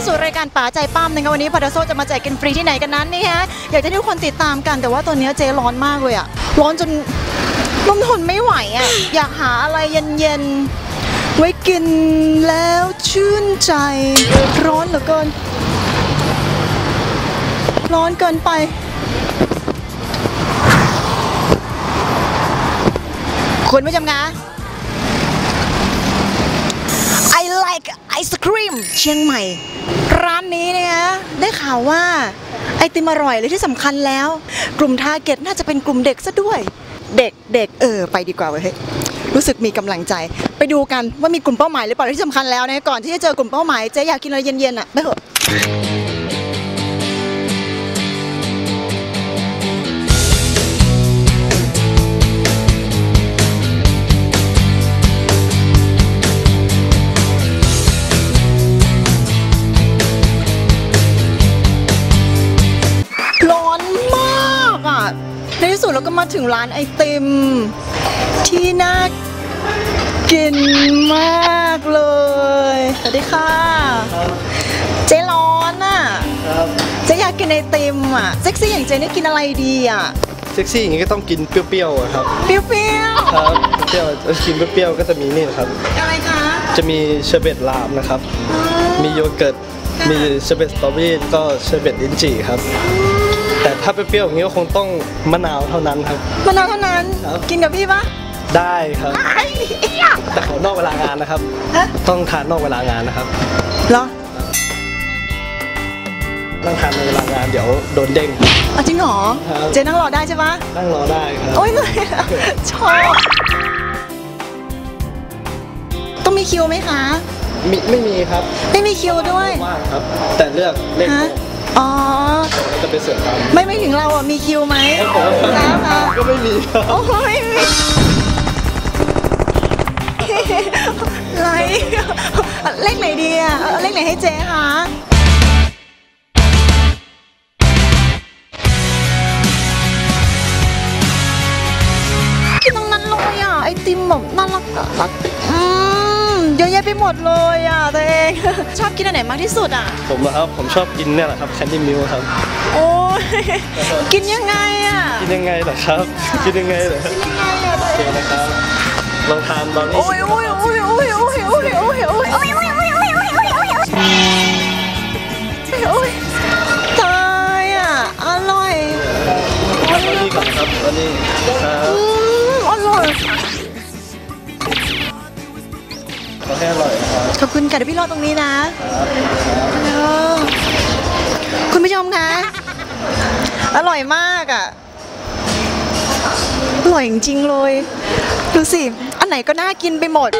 าสู่รายการป๋าใจปั้มนะคะวันนี้พาราโซจะมาแจกกินฟรีที่ไหนกันนั้นนี่ฮะอยากจะให้ทุกคนติดตามกันแต่ว่าตอนนี้เจ๊ร้อนมากเลยอะร้อนจนลมทนไม่ไหวอะอยากหาอะไรเย็นๆไว้กินแล้วชื่นใจ ร้อนเหลือเกิน ร้อนเกินไปคุณผู้ชมคะ I like ice cream เชียงใหม่ ร้านนี้เนี่ยได้ข่าวว่าไอติมอร่อยเลยที่สำคัญแล้ว กลุ่มทาร์เก็ตน่าจะเป็นกลุ่มเด็กซะด้วย เด็กเด็กเออไปดีกว่าเว้ยเฮ้ยรู้สึกมีกำลังใจ ไปดูกันว่ามีกลุ่มเป้าหมายหรือเปล่าและที่สำคัญแล้วเนี่ยก่อนที่จะเจอกลุ่มเป้าหมายเจ๊อยากกินอะไรเย็นๆอะไปเถอะ ในที่สุดเราก็มาถึงร้านไอติม ที่น่ากินมากเลย สวัสดีค่ะ เจ๊ร้อนอะครับเจ๊อยากกินไอติมอะ เซ็กซี่อย่างเจ๊นี่กินอะไรดีอะ เซ็กซี่อย่างงี้ก็ต้องกินเปรี้ยวๆอะครับ เปรี้ยวครับ เปรี้ยวๆจะกินเปรี้ยวๆก็จะมีนี่นะครับๆอะไรคะ จะมีเชอร์เบตลามนะครับ มีโยเกิร์ต มีเชอร์เบตสตรอเบอรี่ก็เชอร์เบตลิ้นจี่ครับ แต่ถ้าเปรี้ยวๆอย่างงี้ก็คงต้องมะนาวเท่านั้นครับ มะนาวเท่านั้น ครับ กินกับพี่ปะได้ครับ ไอ้เหี้ยแต่ขอนอกเวลางานนะครับ ฮะต้องทานนอกเวลางานนะครับเหรอต้องทานในเวลางานเดี๋ยวโดนเด้งเอาจริงเหรอ ครับ เจ๊นั่งรอได้ใช่ปะนั่งรอได้ครับ โอ้ยเลยอะชอบ ต้องมีคิวไหมคะมีไม่มีครับไม่มีคิวด้วย ว่างครับ แต่เลือกเลขฮะ อ๋อจะ ไปเสิร์ฟตามไม่ไม่ถึงเราอะ มีคิวไหมแล้วค่ะก็ไม่มีครับโอ้ยมีไรเลขไหนดีอะเลขไหนให้เจ๊คะกินตรงนั้นเลยอะ ไอติมแบบน่ารักอะรัก หมดเลยอะตัวเอง ชอบกินอันไหนมากที่สุดอะ ผมนะครับ ผมชอบกินเนี่ยแหละครับแคนดี้มิลครับ โอ้ยกินยังไงอะ กินยังไงเหรอครับ กินยังไงเหรอยังไงอะตัวโอเอเคงนะครับลองทานตอนนี้โอ้ยโอ้ยโอ้ยโอ้ยโอ้ยโอ้ยโอ้ยโอ้ยโอ้ยโอ้ยโอ้ยโอ้ยโอ้ยโอ้ยโอ้ยโอ้ยโอ้ยตายอะอร่อยตอนนี้ก่อนครับตอนนี้ครับอืมอร่อย ให้อร่อยนะครับขอบคุณค่ะเดี๋ยวพี่รอตรงนี้นะเออคุณผู้ชมคะอร่อยมากอะอร่อยจริงๆเลย ดูสิ อันไหนก็น่ากินไปหมด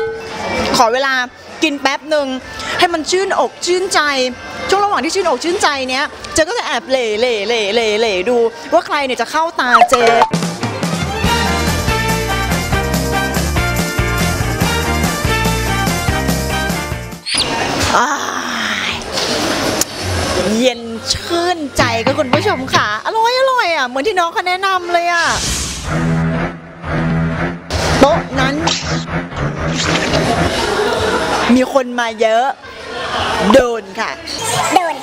ขอเวลากินแป๊บหนึ่งให้มันชื่นอกชื่นใจ ช่วงระหว่างที่ชื่นอกชื่นใจเนี้ยเจ๊ก็จะแอบเหล่เหล่เหล่เหล่เหล่ดูว่าใครเนี่ยจะเข้าตาเจ๊ เย็นชื่นใจก็คุณผู้ชมค่ะ อร่อยอร่อยอะ เหมือนที่น้องเขาแนะนำเลยอะ โต๊ะนั้น มีคนมาเยอะ โดนค่ะ โดน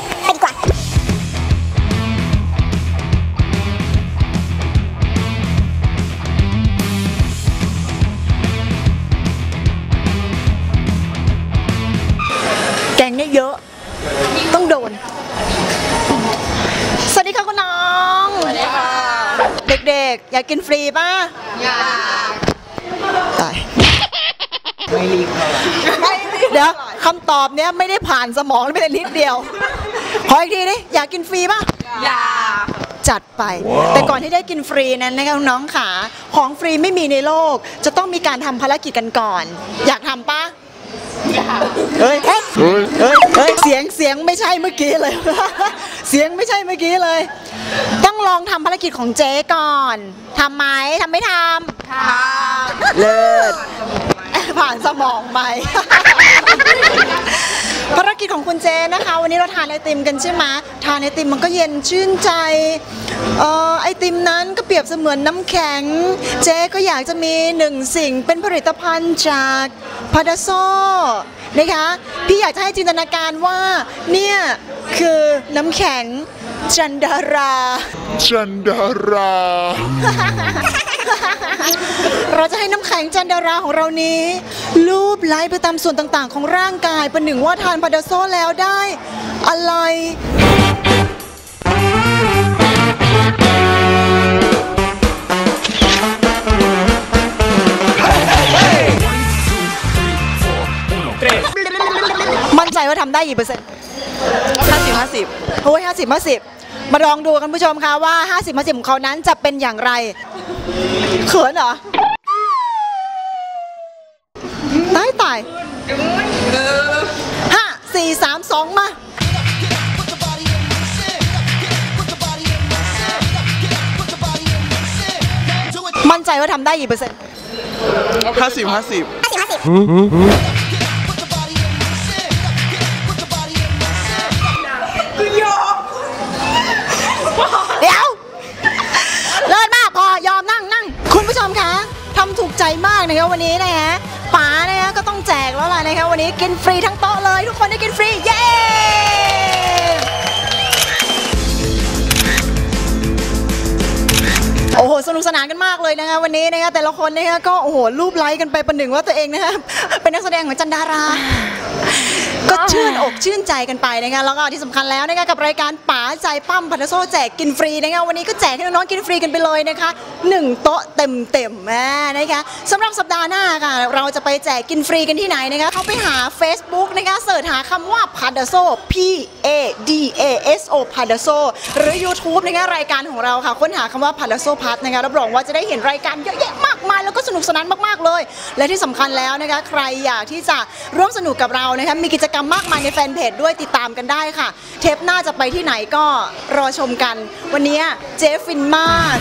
ฟรีป่ะอยากตายไม่รีบเดี๋ยวคำตอบเนี้ยไม่ได้ผ่านสมองไม่แต่นิดเดียว ขออีกทีดิอยากกินฟรีป่ะอยากจัดไป แต่ก่อนที่ได้กินฟรีนั้นนะคะน้องๆขาของฟรีไม่มีในโลก จะต้องมีการทำภารกิจกันก่อน อยากทำป่ะเฮ้ยเฮ้ยเฮ้ยเฮ้ยเสียงเสียงไม่ใช่เมื่อกี้เลย เสียงไม่ใช่เมื่อกี้เลย ต้องลองทำภารกิจของเจ๊ก่อนทำไหมทำไม่ทำทำเลิศผ่านสมองไป ภารกิจของคุณเจนะคะ วันนี้เราทานไอติมกันใช่ไหมทานไอติมมันก็เย็นชื่นใจเอ่อไอติมนั้นก็เปรียบเสมือนน้ำแข็ง เจ๊ก็อยากจะมีหนึ่งสิ่งเป็นผลิตภัณฑ์จากพาดาโซนะคะ พี่อยากจะให้จินตนาการว่าเนี่ยคือน้ำแข็ง จันดารา Chandara. เราจะให้น้ำแข็งจันดาราของเรานี้ลูบไล้ไปตามส่วนต่างๆ ของร่างกายประหนึ่งว่าทานพาดาโซแล้วได้ อะไรมั่นใจว่าทำได้กี่เปอร์เซ็นต์ ห้าสิบห้าสิบโอ้ยห้าสิบห้าสิบมาลองดูกันผู้ชมคะว่า 50 50 ของเขานั้นจะเป็นอย่างไร เขินเหรอ ตายตายห้าสี่สามสองมามั่นใจว่าทำได้กี่เปอร์เซ็นต์ห้าสิบห้าสิบเมากนะคะวันนี้นะฮะป๋านะฮะก็ต้องแจกแล้วล่ะนะคะวันนี้กินฟรีทั้งโต๊ะเลย ทุกคนได้กินฟรี เย้โอ้โหสนุกสนานกันมากเลยนะคะวันนี้นะคะแต่ละคนนะคะก็โอ้โหรูปไลค์กันไปประหนึ่งว่าตัวเองนะคะเป็นนักแสดงของจันดารา ก็ชื่นอกชื่นใจกันไปนะคะแล้วก็ที่สำคัญแล้วนะคะกับรายการป๋าใจปั้มพันธโซแจกกินฟรีนะคะวันนี้ก็แจกให้น้องๆกินฟรีกันไปเลยนะคะหนึ่งโต๊ะเต็มเต็มๆแม่นะคะสำหรับสัปดาห์หน้าค่ะ เราจะไปแจกกินฟรีกันที่ไหนนะคะเขาไปหา Facebook นะคะเสิร์ชหาคำว่าพันธโซ P A D A S O พันธโซหรือ YouTube นะคะรายการของเราค่ะค้นหาคำว่าพันธโซพัทนะคะรับรองว่าจะได้เห็นรายการเยอะแยะมากมายแล้วก็สนุกสนานมากๆเลย และที่สำคัญแล้วนะคะใครอยากที่จะร่วมสนุกกับเรานะคะมีกิจกรรมมากมายในแฟนเพจด้วยติดตามกันได้ค่ะ เทปหน้าจะไปที่ไหนก็รอชมกัน วันนี้เจฟินมาก